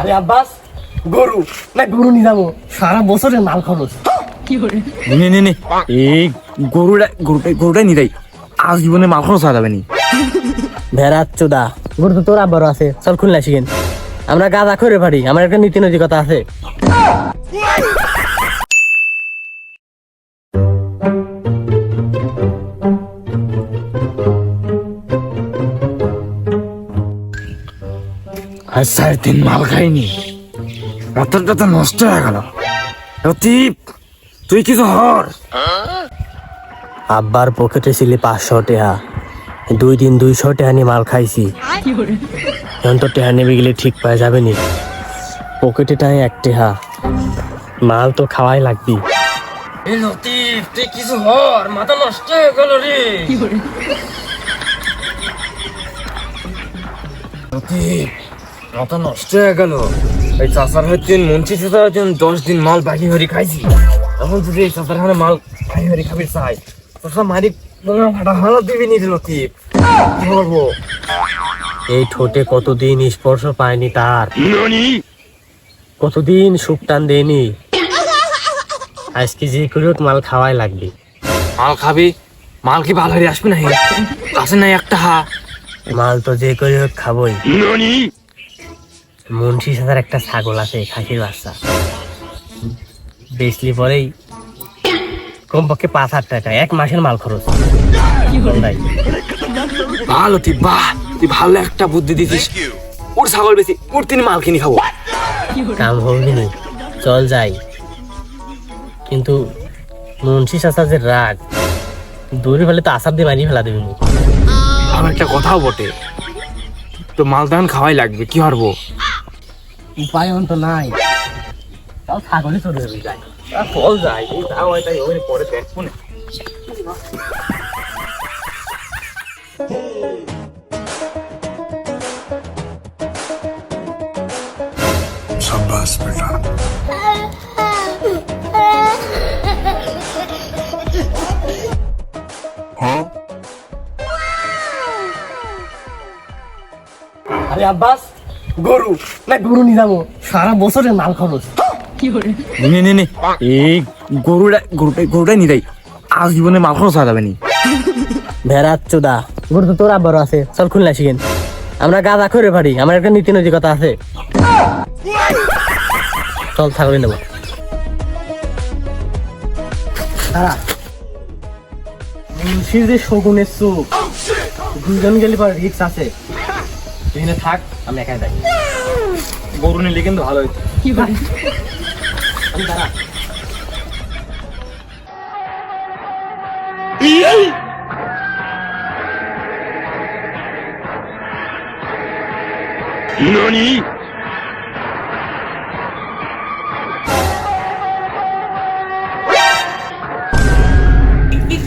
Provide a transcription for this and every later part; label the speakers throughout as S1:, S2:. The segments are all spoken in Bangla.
S1: আরে আব্বাস গরু। না গরু নিয়ে যাব। সারা বছরের মাল খরচ।
S2: নে নে নে। এই গরুটা গরুটা গরুটাই নিরাই আজ জীবনে মাল খরচ হওয়া যাবে নি।
S1: ভেড়ার চোদা। গরু তো তোর আব্বারও আছে। চল খুলনা শিখেন। আমরা গাঁদা করে পারি। আমার একটা নীতি নদী কথা আছে।
S2: আজ চার দিন মাল খাইনি। রাতেরটা তো নষ্ট হয়ে গেল। রতিপ তুই কিছু হর
S1: আব্বার পকেটে ছিল পাঁচশো টেহা। দুই দিন দুইশো টেহা নিয়ে মাল খাইছি। এখন তো টেহা নেবে গেলে ঠিক পাওয়া যাবে নি। পকেটে টাই এক টেহা। মাল তো খাওয়াই লাগবি।
S2: তুই কিছু হর মাথা নষ্ট হয়ে গেল রে। মাথা নষ্ট হয়ে গেল। এই চাষার হচ্ছে মঞ্চি চাষার হচ্ছে দশ দিন মাল বাকি হরি খাইছি। তখন যদি এই চাষার হানে মাল বাকি হরি খাবি চাই চাষা মারি ফাটা হালা দিবি নি লতিফ। কি করব
S1: এই ঠোঁটে কতদিন স্পর্শ পায়নি তার। কতদিন সুখ টান দেয়নি। আজকে যে করে মাল খাওয়াই লাগবে।
S2: মাল খাবি? মাল কি ভালো হয়ে আসবে না আসে নাই একটা হা।
S1: মাল তো যে করে খাবই। মুন্সি সাদার একটা ছাগল আছে খাসির বাচ্চা। বেচলি পরেই কমপক্ষে পাঁচ হাজার টাকা এক মাসের মাল খরচ।
S2: ভালো তুই বাহ তুই ভালো একটা বুদ্ধি দিছিস। ওর ছাগল বেশি ওর তিনি মাল কিনে খাব।
S1: কাম হবে নি চল যাই। কিন্তু মুন্সি চাচা যে রাগ দৌড়ে ফেলে তো আসার দিয়ে মারিয়ে ফেলা দেবে
S2: আমার একটা কথাও বটে তো মাল দান খাওয়াই লাগবে কি হারবো?
S1: উপায় তো নাই তাও ছাগলে চলে যাবে যাই
S2: ফল যাই তাও তাই ওখানে পরে দেখবো না
S3: शाबाश बेटा हाँ
S1: আরে আব্বাস গরু। না গরু নিয়ে যাব। সারা বছরের মাল খরচ।
S2: নে নে নে। এই গরুটা গরুটা গরুটাই আজ জীবনে মাল খরচ হওয়া যাবে নি।
S1: ভেড়ার চোদা। গরু তো তোর আছে। চল খুলনা শিখেন। আমরা গাঁদা করে পারি আমার একটা নীতি নৈতিকতা আছে। চল ছাগলে নেব মুন্সির যে শগুনের চোখ দুজন গেলে পর রিক্স আছে। এখানে থাক আমি একাই যাই
S2: গরু নিলে কিন্তু ভালো হইতো।
S1: আমি দাঁড়া।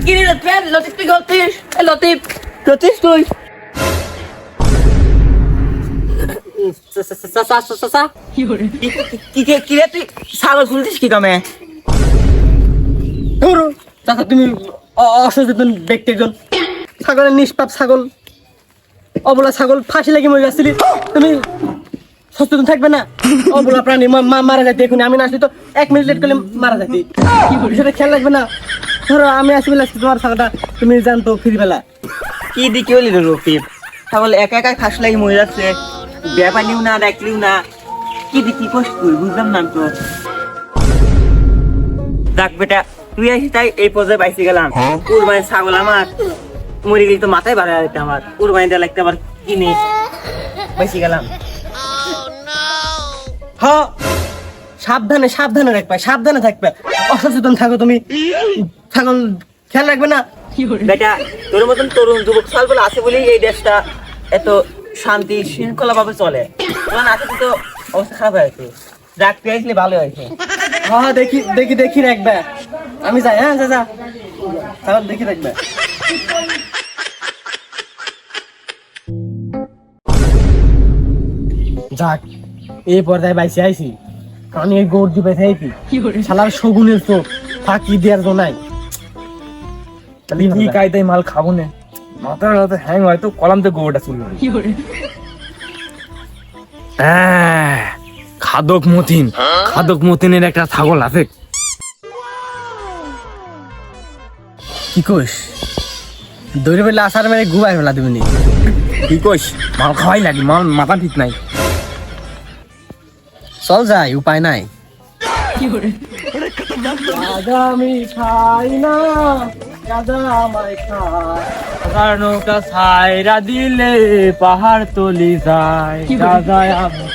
S4: কিরে লতিফ? লতিফ তুই করছিস এই লতিফ করছিস তুই। কিরে
S1: তুমি থাকবে না অবলা প্রাণী মারা এখন আমি না আসলে তো এক মিনিট লেট করলে মারা যাইতে খেয়াল রাখবে না ধরো আমি আসি তোমার ছাগলটা তুমি জানতো ফিরি বেলা
S4: কি দিকে ছাগল একা একা খাস লাগি মরে যাচ্ছে ব্যাপারিও না ডাকলিও না। কি দি কি করছিস বুঝলাম না তো। দেখ বেটা তুই আসি তাই এই পর্যায়ে বাইসে গেলাম। কুরবানি ছাগল আমার। মরে গেলি তো মাথায় বাড়া যেতে আমার। কুরবানি দেওয়া লাগতে আবার কিনে। বাইসে গেলাম।
S1: হ সাবধানে সাবধানে রাখবে সাবধানে থাকবে। অসচেতন থাকো তুমি। ছাগল খেয়াল রাখবে না।
S4: বেটা তোর মতন তরুণ যুবক বলে আছে বলেই এই দেশটা এত শান্তি শৃঙ্খলা ভাবে চলে আছে তো অবস্থা খারাপ হয়েছে ভালো হয়েছে।
S1: হ্যাঁ হ্যাঁ দেখি দেখি দেখি রাখবে। আমি যাই হ্যাঁ যা যা। ছাগল দেখি রাখবে। যাক এই পর্যায়ে বাইসে আইছি। আমি এই গোড় দিবে শালার শগুনের চোখ ফাঁকি দেওয়ার জন্য নাই
S2: কি কায়দায় মাল খাব না? মাথা রাতে হ্যাং হয়তো কলাম তো গরুটা চুল খাদক মতিন। খাদক মতিনের একটা ছাগল আছে।
S1: কি কইস? দৌড়ে পেলে আসার মেরে ঘুমাই ফেলা তুমি
S2: কি কইস? মাল খাওয়াই লাগে মাল মাথা ঠিক নাই।
S1: চল যাই উপায় নাই। আমি খাই না। রাজা আমায় খাই
S2: নৌকা সাইরা দিলে পাহাড় তলি যায়। রাজায় আমি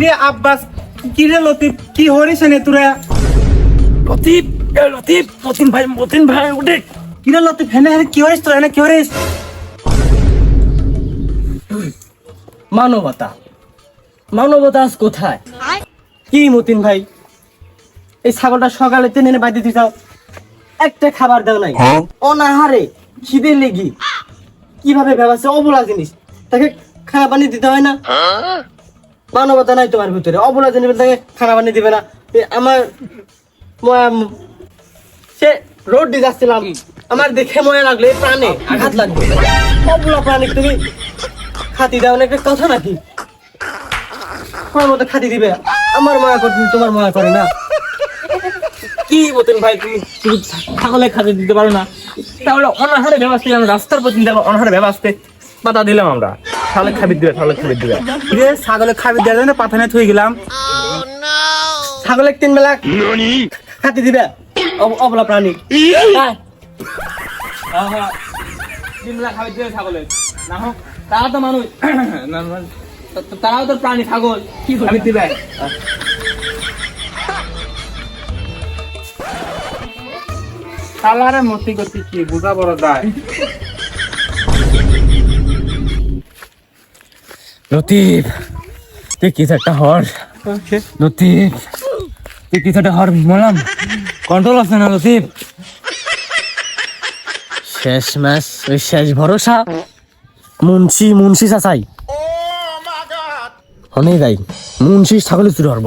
S5: কিরে আব্বাস কিরে লতিফ কি হরিস নে তোরা?
S2: লতিফ এ লতিফ মতিন ভাই মতিন ভাই উঠে।
S5: কিরে লতিফ হেনে হেনে কি হরিস তোরা কি হরিস
S1: মানবতা মানবতা আজ কোথায়? কি মতিন ভাই এই ছাগলটা সকালে টেনে এনে বাইতে দিতে একটা খাবার দাও নাই।
S3: Huh?
S1: অনাহারে খিদে লেগি। কীভাবে ভেবাচ্ছে অবলা জিনিস তাকে খানা পানি দিতে হয় না? মানবতা নাই তোমার ভিতরে। অবলা জিনিস তাকে খানা পানি দিবে না। আমার সে রোড দিয়ে যাচ্ছিলাম। আমার দেখে মনে লাগল এই প্রাণে আঘাত লাগবে। অবলা প্রাণী তুমি খাতি দাও না একটা কথা নাকি? তোমার মতো খাতি দিবে। আমার মায়া করতে তোমার মায়া করে না।
S2: কি মতিন ভাই তুমি? তুমি ছাগলে খাতে দিতে পারো না। তাহলে অনাহারে ব্যবস্থা রাস্তার প্রতি অনাহারে ব্যবস্থা বাধা দিলাম আমরা। তাহলে খাবি দিবে তাহলে খাবি দিবে।
S5: কিরে ছাগলে খাবি দেওয়ার জন্য পাথানে থই গেলাম।
S1: ছাগলের তিন বেলা খাতি দিবে। অব- অবলা প্রাণী। হ্যাঁ।
S2: দিনবেলা খাবি দিবে ছাগলে না হোক তারা তো মানুষ। না, না, তারাও তো প্রাণী ছাগল। কি খাবি দিবে।
S5: সালারে মতি গতি কি? বুঝা বড় দায়।
S2: লতিফ তুই কিছু একটা হর? লতিফ তুই কিছু একটা হর বললাম? কন্ট্রোল আছে না লতিফ?
S1: শেষ ম্যাচ ওই শেষ ভরসা। মুন্সি মুন্সি চাচাই। অনেক গাই মুন্সি ছাগলে চুরি হরব।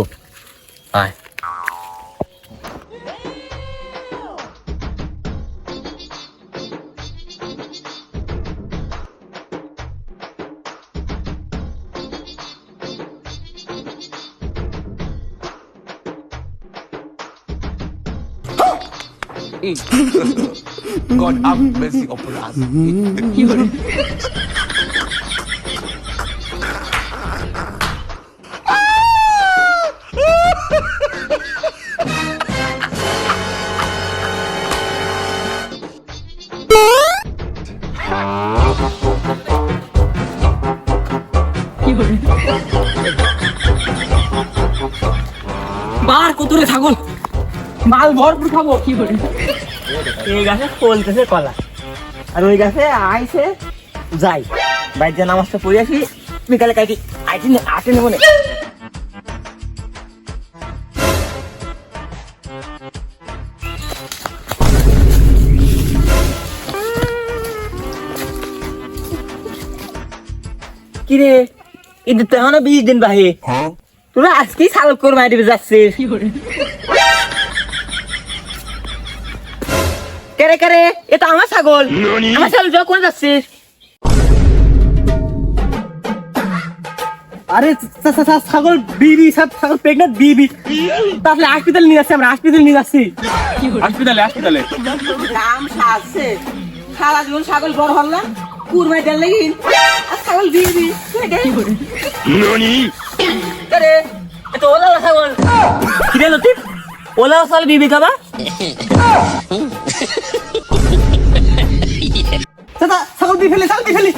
S1: আয়।
S3: God have mercy upon us.
S2: বার কতুরে ছাগল মাল ভরপুর খাব কি করে?
S4: এই গাছে ফলতেছে কলা। আর ওই গাছে আইছে যাই। বাইরে নামাজটা পড়ে আসি বিকালে কাটি আইটি আটে নেব না। কিরে তো এখনও বিশ দিন বাহি
S3: Huh?
S4: তোরা আজকেই সালক করে মারি যাচ্ছিস। কেরে কেরে এটা আমার ছাগল। আমার ছাগল জয় করে যাচ্ছিস
S1: আরে ছাগল বিবি সব ছাগল প্রেগনেন্ট বিবি। তাহলে হসপিটাল নিয়ে যাচ্ছি আমরা হসপিটাল নিয়ে যাচ্ছি।
S5: হসপিটালে হসপিটালে
S4: নাম সাজছে। সারা জীবন ছাগল বড় হল না কুরমাই দেন লাগি। আর ছাগল বিবি কেরে এটা ওলা ছাগল। কিরে লতিফ? ওলা ছাগল বিবি খাবা?
S1: চাচা ছাগল দিয়ে ফেলি ছাগল দিয়ে ফেলি।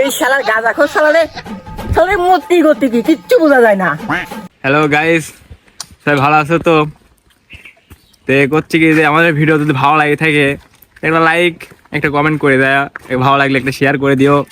S4: এই শালার গাঁজা খোর শালারে শালারে মতি গতি কি? কিচ্ছু বোঝা যায় না।
S2: হ্যালো গাইস সবাই ভালো আছো তো? তো করছি কি যে আমাদের ভিডিও যদি ভালো লাগে থাকে একটা লাইক একটা কমেন্ট করে দেয়। ভালো লাগলে একটা শেয়ার করে দিও।